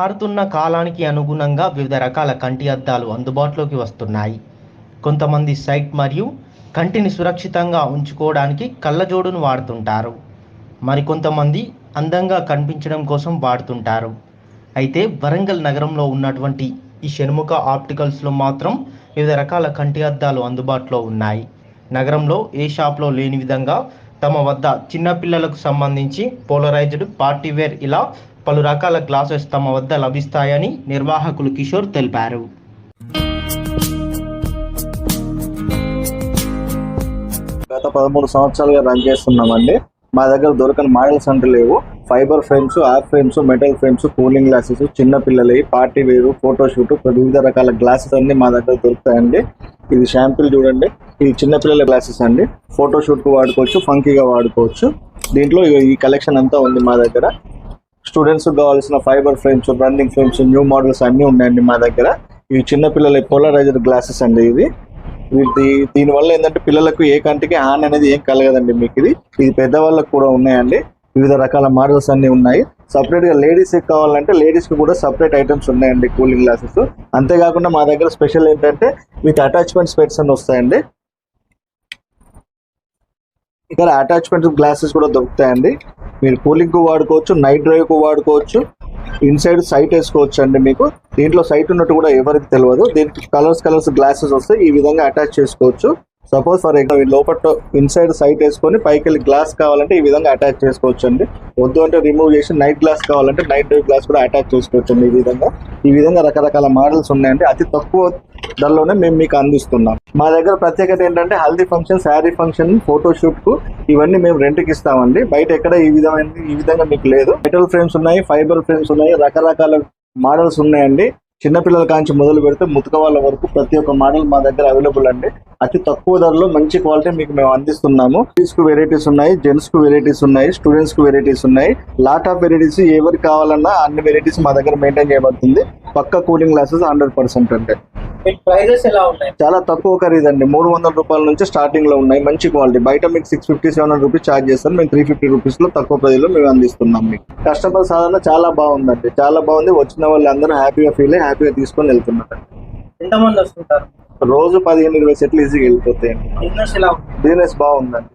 మారుతున్న కాలానికి అనుగుణంగా వివిధ రకాల కంటి అద్దాలు అందుబాటులోకి వస్తున్నాయి. కొంతమంది సైట్ మరియు కంటిని సురక్షితంగా ఉంచుకోవడానికి కళ్ళజోడును వాడుతుంటారు. మరికొంతమంది అందంగా కనిపించడం కోసం వాడుతుంటారు. అయితే వరంగల్ నగరంలో ఉన్నటువంటి ఈ షణ్ముఖ ఆప్టికల్స్లో మాత్రం వివిధ రకాల కంటి అద్దాలు అందుబాటులో ఉన్నాయి. నగరంలో ఏ షాప్లో లేని విధంగా తమ వద్ద చిన్నపిల్లలకు సంబంధించి పోలరైజ్డ్ పార్టీవేర్ ఇలా పలు రకాల గ్లాసెస్ తమ వద్ద లభిస్తాయని నిర్వాహకులు కిషోర్ తెలిపారు. గత పదమూడు సంవత్సరాలుగా రన్ చేస్తున్నామండి. మా దగ్గర దొరకని మోడల్స్ అంటూ లేవు. Fibre frames or frames metal frames cooling glasses చిన్న పిల్లలవి పార్టీ వేరు ఫోటోషూట్ వివిధ రకాల గ్లాసెస్ అన్ని మా దగ్గర దొరుకుతాయండి. ఇది షాంపిల్ చూడండి. ఇది చిన్న పిల్లల గ్లాసెస్ అండి. ఫోటోషూట్కు వాడుకోవచ్చు ఫంకీగా వాడుకోవచ్చు. దీంట్లో ఈ కలెక్షన్ అంతా ఉంది మా దగ్గర. స్టూడెంట్స్ కావాల్సిన fibre frames running frames new models అన్ని ఉన్నాయండి మా దగ్గర. ఇవి చిన్న పిల్లల పోలరైజర్ గ్లాసెస్ అండి ఇవి. వీటి దీనివల్ల ఏంటంటే పిల్లలకు ఏ కంటికి ఆన్ అనేది ఏం కలగదండి మీకు ఇది. ఇది పెద్దవాళ్ళకు కూడా ఉన్నాయండి. వివిధ రకాల మోడల్స్ అన్ని ఉన్నాయి. సపరేట్గా లేడీస్ కావాలంటే లేడీస్కి కూడా సపరేట్ ఐటమ్స్ ఉన్నాయండి కూలింగ్ గ్లాసెస్. అంతేకాకుండా మా దగ్గర స్పెషల్ ఏంటంటే మీకు అటాచ్మెంట్ స్పెట్స్ అని వస్తాయండి. ఇక్కడ అటాచ్మెంట్ గ్లాసెస్ కూడా దొరుకుతాయండి. మీరు కూలింగ్కు వాడుకోవచ్చు నైట్ డ్రైవ్కు వాడుకోవచ్చు ఇన్సైడ్ సైట్ వేసుకోవచ్చు అండి మీకు. దీంట్లో సైట్ ఉన్నట్టు కూడా ఎవరికి తెలియదు దీనికి కలర్స్ కలర్స్ గ్లాసెస్ వస్తాయి ఈ విధంగా అటాచ్ చేసుకోవచ్చు. సపోజ్ ఫర్ ఎగ్జాంపుల్ లోపల ఇన్సైడ్ సైట్ వేసుకొని పైకి వెళ్ళి గ్లాస్ కావాలంటే ఈ విధంగా అటాచ్ చేసుకోవచ్చు అండి వద్దు అంటే రిమూవ్ చేసి నైట్ గ్లాస్ కావాలంటే నైట్ డ్రైవ్ గ్లాస్ కూడా అటాచ్ చేసుకోవచ్చు అండి ఈ విధంగా. ఈ విధంగా రకరకాల మోడల్స్ ఉన్నాయండి. అతి తక్కువ ధరలోనే మేము మీకు అందిస్తున్నాం. మా దగ్గర ప్రత్యేకత ఏంటంటే హల్దీ ఫంక్షన్ శారీ ఫంక్షన్ ఫోటోషూట్కు ఇవన్నీ మేము రెంట్కి ఇస్తామండి. బయట ఎక్కడ ఈ విధమైన ఈ విధంగా మీకు లేదు. మెటల్ ఫ్రేమ్స్ ఉన్నాయి ఫైబర్ ఫ్రేమ్స్ ఉన్నాయి రకరకాల మోడల్స్ ఉన్నాయండి. చిన్నపిల్లల కాంచి మొదలు పెడితే ముతక వాళ్ళ వరకు ప్రతి ఒక్క మోడల్ మా దగ్గర అవైలబుల్ అండి. అతి తక్కువ ధరలో మంచి క్వాలిటీ మీకు మేము అందిస్తున్నాము. లేడీస్కు వెరైటీస్ ఉన్నాయి జెంట్స్కు వెరైటీస్ ఉన్నాయి స్టూడెంట్స్కు వెరైటీస్ ఉన్నాయి. లాట్ ఆఫ్ వెరైటీస్ ఎవరికి కావాలన్నా అన్ని వెరైటీస్ మా దగ్గర మెయింటైన్ చేయబడుతుంది. పక్క కూలింగ్ గ్లాసెస్ హండ్రెడ్ పర్సెంట్ అంటే. మీకు ప్రైజెస్ ఎలా ఉన్నాయి? చాలా తక్కువ ఖరీదండి. మూడు వందల రూపాయల నుంచి స్టార్టింగ్లో ఉన్నాయి. మంచి క్వాలిటీ. బయట మీకు six fifty seven hundred rupees charge చేస్తాం మేము త్రీ ఫిఫ్టీ రూపీస్లో తక్కువ ప్రైస్లో మేము అందిస్తున్నాం మీకు. కస్టమర్ సాధారణ చాలా బాగుందండి. చాలా బాగుంది. వచ్చిన వాళ్ళు అందరూ హ్యాపీగా ఫీల్ అయ్యి హ్యాపీగా తీసుకొని వెళ్తున్నారు. ఎంతమంది వస్తుంటారు? రోజు పదిహేను ఇరవై సెట్లు ఈజీగా ఉంది? బిజినెస్ బాగుందండి.